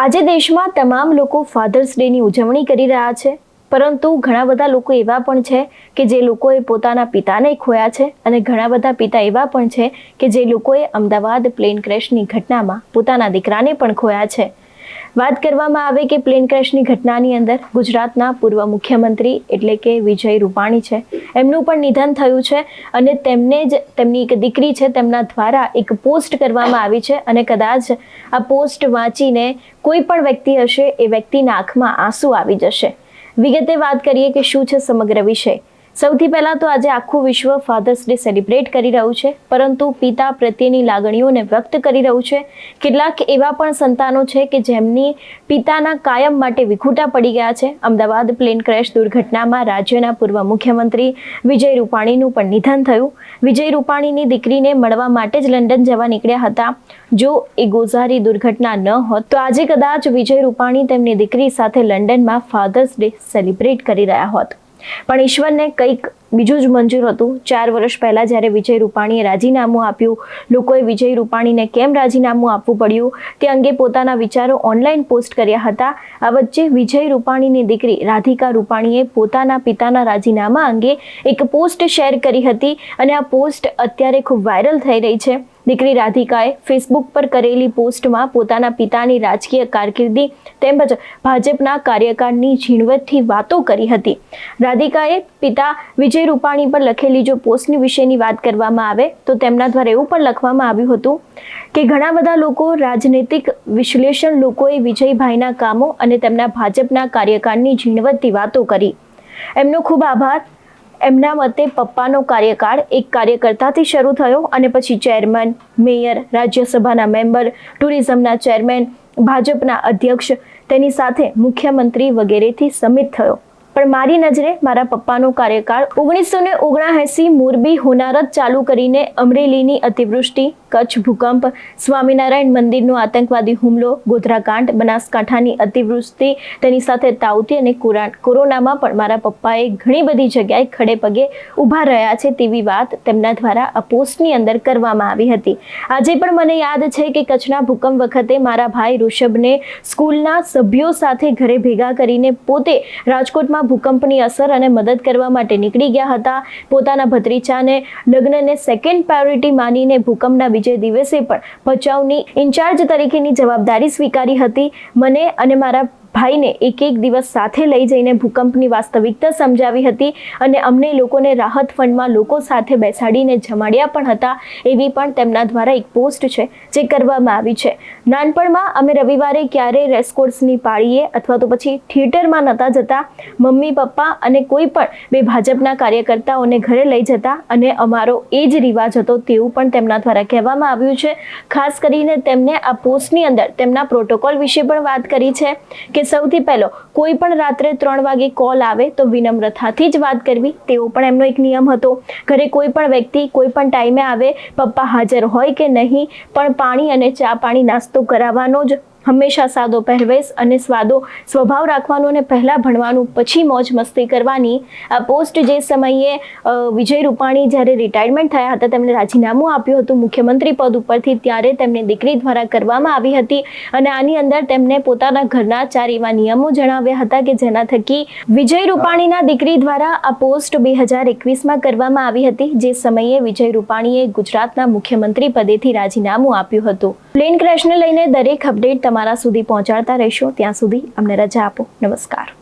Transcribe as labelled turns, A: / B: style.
A: આજે દેશમાં તમામ લોકો ફાધર્સ ડેની ઉજવણી કરી રહ્યા છે. પરંતુ ઘણા બધા લોકો એવા પણ છે કે જે લોકોએ પોતાના પિતાને ખોયા છે અને ઘણા બધા પિતા એવા પણ છે કે જે લોકોએ અમદાવાદ પ્લેન ક્રેશની ઘટનામાં પોતાના દીકરાને પણ ખોયા છે. વાત કરવામાં આવે કે પ્લેન ક્રેશની ઘટનાની અંદર ગુજરાતના પૂર્વ મુખ્યમંત્રી એટલે કે વિજય રૂપાણી છે. એમનું પણ નિધન થયું છે અને તેમને જ, તેમની એક દીકરી છે, તેમના દ્વારા એક પોસ્ટ કરવામાં આવી છે અને કદાચ આ પોસ્ટ વાંચીને કોઈ પણ વ્યક્તિ હશે એ વ્યક્તિના આંખમાં આંસુ આવી જશે. વિગતે વાત કરીએ કે શું છે સમગ્ર વિષય? સૌથી પહેલાં તો આજે આખું વિશ્વ ફાધર્સ ડે સેલિબ્રેટ કરી રહ્યું છે, પરંતુ પિતા પ્રત્યેની લાગણીઓને વ્યક્ત કરી રહ્યું છે. કેટલાક એવા પણ સંતાનો છે કે જેમની પિતાના કાયમ માટે વિખૂટા પડી ગયા છે. અમદાવાદ પ્લેન ક્રેશ દુર્ઘટનામાં રાજ્યના પૂર્વ મુખ્યમંત્રી વિજય રૂપાણીનું પણ નિધન થયું. વિજય રૂપાણીની દીકરીને મળવા માટે જ લંડન જવા નીકળ્યા હતા. જો એ ગોઝારી દુર્ઘટના ન હોત, તો આજે કદાચ વિજય રૂપાણી તેમની દીકરી સાથે લંડનમાં ફાધર્સ ડે સેલિબ્રેટ કરી રહ્યા હોત. પણ ઈશ્વરને કંઈક બીજું જ મંજૂર હતું. ચાર વર્ષ પહેલાં જ્યારે વિજય રૂપાણીએ રાજીનામું આપ્યું, લોકોએ વિજય રૂપાણીને કેમ રાજીનામું આપવું પડ્યું? તે અંગે પોતાના વિચારો ઓનલાઈન પોસ્ટ કર્યા હતા. આ વચ્ચે વિજય રૂપાણીની દીકરી રાધિકા રૂપાણીએ પોતાના પિતાના રાજીનામા અંગે એક પોસ્ટ શેર કરી હતી અને આ પોસ્ટ અત્યારે ખૂબ વાયરલ થઈ રહી છે. દીકરી રાધિકાએ ફેસબુક પર કરેલી પોસ્ટમાં પોતાના પિતાની રાજકીય કારકિર્દી તેમજ ભાજપના કાર્યકાળની ઝીણવટથી વાતો કરી હતી. રાધિકાએ પિતા વિજય રૂપાણી પર લખેલી જો પોસ્ટની વિશેની વાત કરવામાં આવે, તો તેમના દ્વારા એવું પણ લખવામાં આવ્યું હતું કે ઘણા બધા લોકો રાજનૈતિક વિશ્લેષણ લોકોએ વિજયભાઈના કામો અને તેમના ભાજપના કાર્યકાળની ઝીણવટથી વાતો કરી. એમનો ખૂબ આભાર. એમના મતે પપ્પાનો કાર્યકાળ એક કાર્યકર્તાથી શરૂ થયો અને પછી ચેરમેન, મેયર, રાજ્યસભાના મેમ્બર, ટુરિઝમના ચેરમેન, ભાજપના અધ્યક્ષ, તેની સાથે મુખ્યમંત્રી વગેરેથી સમિત થયો. પણ મારી નજરે મારા પપ્પાનો કાર્યકાળ ઓગણીસો ને ઓગણાએંસી મોરબી હોનારત ચાલુ કરીને અમરેલીની અતિવૃષ્ટિ, કચ્છ ભૂકંપ, સ્વામિનારાયણ મંદિરનો આતંકવાદી હુમલો, ગોધરાકાંડ, બનાસકાંઠાની અતિવૃષ્ટિ, તેની સાથે તાવતી અને કોરા- કોરોનામાં પણ મારા પપ્પાએ ઘણી બધી જગ્યાએ ખડે પગે ઊભા રહ્યા છે તેવી વાત તેમના દ્વારા આ પોસ્ટની અંદર કરવામાં આવી હતી. આજે પણ મને યાદ છે કે કચ્છના ભૂકંપ વખતે મારા ભાઈ ઋષભને સ્કૂલના સભ્યો સાથે ઘરે ભેગા કરીને પોતે રાજકોટમાં ભૂકંપની અસર અને મદદ કરવા માટે નીકળી ગયા હતા. પોતાના ભત્રીજાને લગ્નને સેકન્ડ પ્રાયોરિટી માનીને ભૂકંપના બીજે દિવસે પણ ભચાઉની ઇન્ચાર્જ તરીકેની જવાબદારી સ્વીકારી હતી. મને અને મારા ભાઈને એક એક દિવસ સાથે લઈ જઈને ભૂકંપની વાસ્તવિકતા સમજાવી હતી અને અમને લોકોને રાહત ફંડમાં લોકો સાથે બેસાડીને જમાડ્યા પણ હતા, એવી પણ તેમના દ્વારા એક પોસ્ટ છે જે કરવામાં આવી છે. નાનપણમાં અમે રવિવારે ક્યારે રેસકોર્સની પાળીએ અથવા તો પછી થિયેટરમાં નહોતા જતા. મમ્મી, પપ્પા અને કોઈ પણ બે ભાજપના કાર્યકર્તાઓને ઘરે લઈ જતા અને અમારો એ જ રિવાજ હતો તેવું પણ તેમના દ્વારા કહેવામાં આવ્યું છે. ખાસ કરીને તેમને આ પોસ્ટની અંદર તેમના પ્રોટોકોલ વિશે પણ વાત કરી છે કે સૌથી પહેલો, કોઈ પણ રાત્રે ત્રણ વાગે કોલ આવે તો વિનમ્રતાથી જ વાત કરવી. તેવો પણ એમનો એક નિયમ હતો. ઘરે કોઈ પણ વ્યક્તિ કોઈ પણ ટાઈમે આવે, પપ્પા હાજર હોય કે નહીં, પણ પાણી અને ચા પાણી નાસ્તો કરાવવાનો જ હંમેશા સાદો પહેરવેશ અને સ્વાદો સ્વભાવ રાખવાનો અને પહેલાં ભણવાનું, પછી મોજ મસ્તી કરવાની. આ પોસ્ટ જે સમયે વિજય રૂપાણી જ્યારે રિટાયરમેન્ટ થયા હતા, તેમણે રાજીનામું આપ્યું હતું મુખ્યમંત્રી પદ ઉપરથી, ત્યારે તેમની દીકરી દ્વારા કરવામાં આવી હતી અને આની અંદર તેમને પોતાના ઘરના ચાર એવા નિયમો જણાવ્યા હતા કે જેના થકી વિજય રૂપાણીના દીકરી દ્વારા આ પોસ્ટ બે હજાર એકવીસમાં કરવામાં આવી હતી. જે સમયે વિજય રૂપાણીએ ગુજરાતના મુખ્યમંત્રી પદેથી રાજીનામું આપ્યું હતું. પ્લેન ક્રેશને લઈને દરેક અપડેટ તમારા સુધી પહોંચાડતા રહેશો. ત્યાં સુધી અમને રજા આપો. નમસ્કાર.